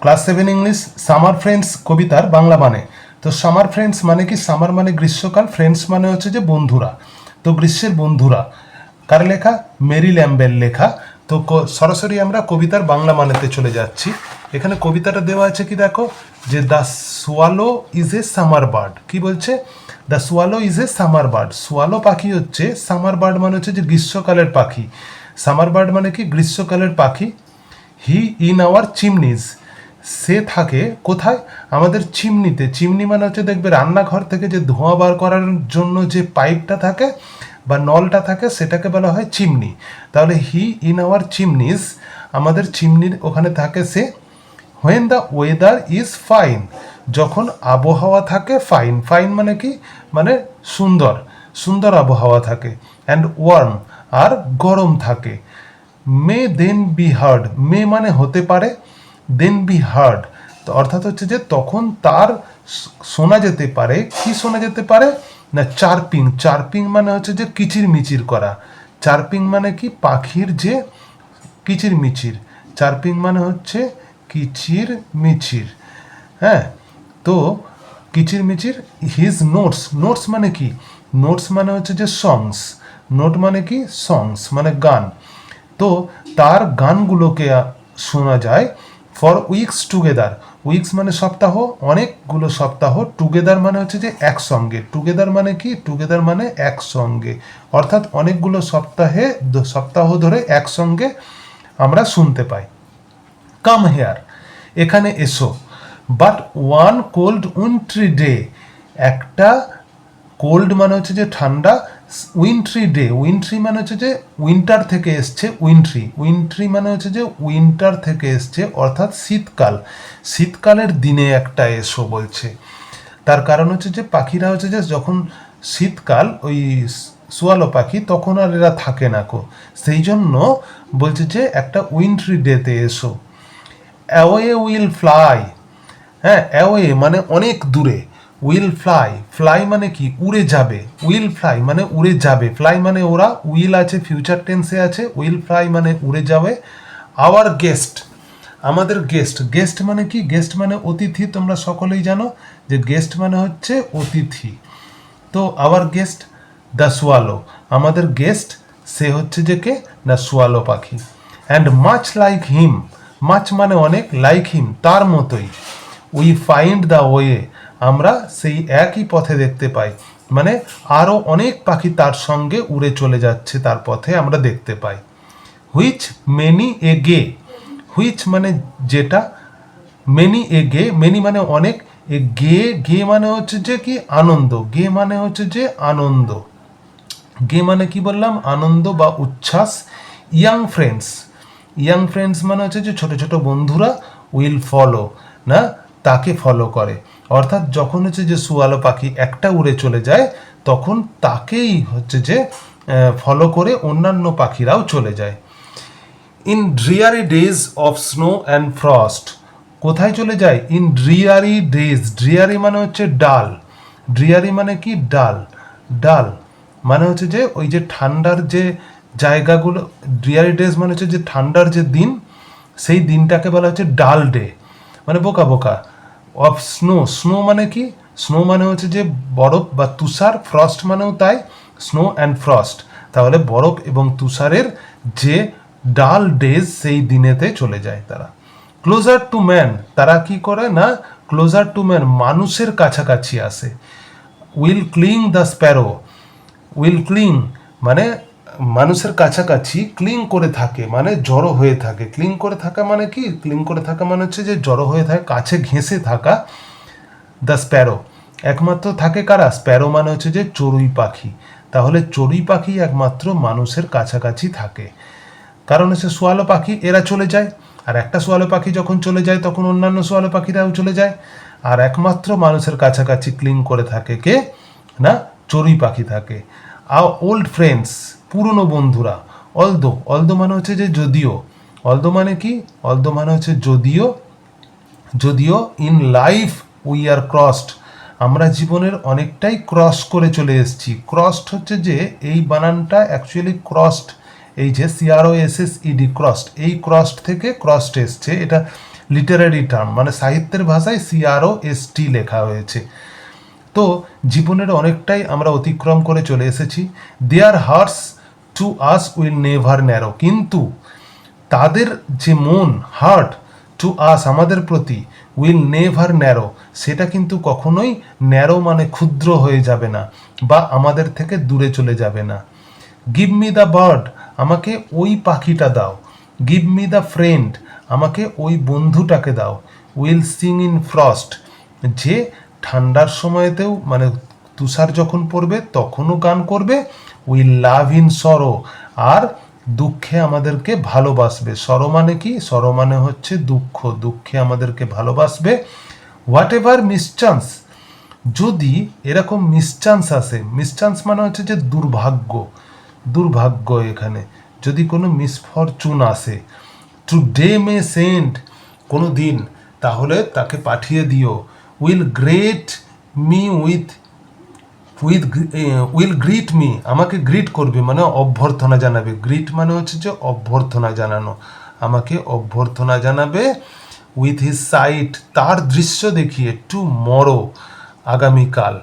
Class seven English, summer friends কবিতার বাংলা মানে। তো সামার ফ্রেন্ডস মানে কি? সামার মানে গ্রীষ্মকাল, ফ্রেন্ডস মানে হচ্ছে যে বন্ধুরা। তো গ্রীষ্মের বন্ধুরা। কার লেখা? মেরি ল্যাম্বেল লেখা। তো সরাসরি আমরা কবিতার বাংলা মানেতে চলে যাচ্ছি। এখানে কবিতাটা দেওয়া আছে কি দেখো? যে the swallow is a summer bird. কি বলছে? The swallow is a summer bird. Swallow পাখি হচ্ছে, সামার বার্ড মানে হচ্ছে যে গ্রীষ্মকালের পাখি। সামার বার্ড মানে কি? গ্রীষ্মকালের পাখি। He in our চিমনিজ। সে থাকে কোথায়? আমাদের চিমনিতে। চিমনি মানে হচ্ছে দেখবে রান্নাঘর থেকে যে ধোঁয়া বার করার জন্য যে পাইপটা থাকে বা নলটা থাকে, সেটাকে বলা হয় চিমনি। তাহলে হি ইন আওয়ার চিমনিস আমাদের চিমনির ওখানে থাকে সে when the weather is fine যখন আবহাওয়া থাকে ফাইন ফাইন মানে কি? মানে সুন্দর। সুন্দর আবহাওয়া থাকে। অ্যান্ড ওয়ার্ম আর গরম থাকে। মে দেন বি হার্ড মে মানে হতে পারে। দেন বি হার্ড অর্থাৎ হচ্ছে যে তখন তার শোনা যেতে পারে। কি শোনা যেতে পারে? না, চারপিং। চারপিং মানে হচ্ছে যে কিচির মিচির করা। চারপিং মানে কি? পাখির যে কিচির মিচির। চারপিং মানে হচ্ছে কিচির মিচির। হ্যাঁ? তো কিচির মিচির হিজ নোটস নোটস মানে কি? নোটস মানে হচ্ছে যে সংস নোট মানে কি? সংস মানে গান। তো তার গানগুলোকে শোনা যায়। ফর উইকস টুগেদার উইকস মানে সপ্তাহ, অনেকগুলো সপ্তাহ। টুগেদার মানে হচ্ছে যে একসঙ্গে। টুগেদার মানে কি? টুগেদার মানে একসঙ্গে। অর্থাৎ অনেকগুলো সপ্তাহে, সপ্তাহ ধরে একসঙ্গে আমরা শুনতে পাই। কাম হেয়ার এখানে এসো। But one cold wintry day একটা কোল্ড মানে হচ্ছে যে ঠান্ডা উইন্ট্রি ডে উইন্ট্রি মানে হচ্ছে যে উইন্টার থেকে এসছে উইন্ট্রি উইন্ট্রি মানে হচ্ছে যে উইন্টার থেকে এসছে, অর্থাৎ শীতকাল। শীতকালের দিনে একটা এসো বলছে। তার কারণ হচ্ছে যে পাখিরা হচ্ছে যে যখন শীতকাল, ওই সোয়ালো পাখি, তখন আর এরা থাকে না কো। সেই জন্য বলছে যে একটা উইন্ট্রি ডেতে এসো। অ্যাওয়ে উইল ফ্লাই হ্যাঁ অ্যাওয়ে মানে অনেক দূরে। উইল ফ্লাই ফ্লাই মানে কি? উড়ে যাবে। উইল ফ্লাই মানে উড়ে যাবে। ফ্লাই মানে ওরা উইল আছে ফিউচার টেন্সে আছে উইল ফ্লাই মানে উড়ে যাবে। আওয়ার গেস্ট আমাদের গেস্ট গেস্ট মানে কি? গেস্ট মানে অতিথি, তোমরা সকলেই জানো যে গেস্ট মানে হচ্ছে অতিথি। তো আওয়ার গেস্ট দ্য সোয়ালো আমাদের গেস্ট সে হচ্ছে যে কে? না সোয়ালো পাখি। And much like him much মানে অনেক লাইক হিম তার মতোই। উই ফাইন্ড দ্য ওয়ে আমরা সেই একই পথে দেখতে পাই। মানে আরও অনেক পাখি তার সঙ্গে উড়ে চলে যাচ্ছে তার পথে আমরা দেখতে পাই। Which many a gay? Which মানে যেটা? Many a gay? মেনি মানে অনেক। এ গে গে মানে হচ্ছে যে কি? আনন্দ। গে মানে হচ্ছে যে আনন্দ। গে মানে কি বললাম? আনন্দ বা উচ্ছ্বাস। Young friends. ইয়াং ফ্রেন্ডস মানে হচ্ছে যে ছোট ছোট বন্ধুরা উইল ফলো, না? তাকে ফলো করে। অর্থাৎ যখন হচ্ছে যে সুয়ালো পাখি একটা উড়ে চলে যায়, তখন তাকেই হচ্ছে যে ফলো করে অন্যান্য পাখিরাও চলে যায়। In dreary days of snow and frost কোথায় চলে যায়? ইন ড্রিয়ারি ডেজ ড্রিয়ারি মানে হচ্ছে ডাল। ড্রিয়ারি মানে কি? ডাল। ডাল মানে হচ্ছে যে, ওই যে ঠান্ডার যে জায়গাগুলো ড্রিয়ারি ডেজ মানে হচ্ছে যে ঠান্ডার যে দিন, সেই দিনটাকে বলা হচ্ছে ডাল ডে। মানে বোকা বোকা। অফ স্নো স্নো মানে কি? স্নো মানে হচ্ছে যে বরফ বা তুষার ফ্রস্ট মানেও তাই স্নো অ্যান্ড ফ্রস্ট তাহলে বরফ এবং তুষারের যে ডাল ডেজ, সেই দিনেতে চলে যায় তারা। ক্লোজার টু ম্যান তারা কি করে না? ক্লোজার টু ম্যান মানুষের কাছাকাছি আসে। Will cling the sparrow will cling মানে মানুষের কাছাকাছি ক্লিং করে থাকে মানে জড়ো হয়ে থাকে। ক্লিং করে থাকা মানে কি? ক্লিং করে থাকা মানে হচ্ছে যে জড়ো হয়ে থাকে, কাছে ঘেঁষে থাকা দ্য স্প্যারো একমাত্র থাকে কারা? স্প্যারো মানে হচ্ছে যে চড়ুই পাখি। তাহলে চড়ুই পাখি একমাত্র মানুষের কাছাকাছি থাকে। কারণ হচ্ছে সোয়ালো পাখি, এরা চলে যায়। আর একটা সোয়ালো পাখি যখন চলে যায়, তখন অন্যান্য সোয়ালো পাখিরাও চলে যায়। আর একমাত্র মানুষের কাছাকাছি ক্লিং করে থাকে কে? না, চড়ুই পাখি থাকে। আর ওল্ড ফ্রেন্ডস পুরনো বন্ধুরা অলদো অলদো মানে হচ্ছে যে যদিও অলদো মানে কি? অলদো মানে হচ্ছে যদিও যদিও in life we are crossed আমরা জীবনের অনেকটাই ক্রস করে চলে এসেছি। ক্রসড হচ্ছে যে এই বানানটা অ্যাকচুয়ালি ক্রসড এই যে C R O S S E D crossed এই ক্রসড থেকে ক্রসড এসছে। এটা লিটারারি টার্ম মানে সাহিত্যের ভাষায় সিআরও এস টি লেখা হয়েছে। তো জীবনের অনেকটাই আমরা অতিক্রম করে চলে এসেছি। Their hearts to us will never narrow কিন্তু তাদের যে মন হার্ট টু আস আমাদের প্রতি উইল নেভার ন্যারো সেটা কিন্তু কখনোই ন্যারো মানে ক্ষুদ্র হয়ে যাবে না বা আমাদের থেকে দূরে চলে যাবে না। গিভ মি দ্য বার্ড আমাকে ওই পাখিটা দাও। গিভ মি দ্য ফ্রেন্ড আমাকে ওই বন্ধুটাকে দাও। উইল সিং ইন ফ্রস্ট যে ঠান্ডার সময়তেও মানে তুষার যখন পড়বে, তখনও গান করবে। উই লাভ ইন সরো আর দুঃখে আমাদেরকে ভালোবাসবে। সরো মানে কি? সরো মানে হচ্ছে দুঃখ। দুঃখে আমাদেরকে ভালোবাসবে। হোয়াট এভার মিসচান্স যদি এরকম মিসচান্স আসে মিসচান্স মানে হচ্ছে যে দুর্ভাগ্য দুর্ভাগ্য এখানে। যদি কোনো মিসফরচুন আসে টু ডে মে সেন্ড কোনো দিন, তাহলে তাকে পাঠিয়ে দিও। Will greet me with with will greet me আমাকে গ্রিট করবে মানে অভ্যর্থনা জানাবে। গ্রিট মানে হচ্ছে যে অভ্যর্থনা জানানো। আমাকে অভ্যর্থনা জানাবে উইথ হিজ সাইট তার দৃশ্য দেখিয়ে টু মরো আগামীকাল।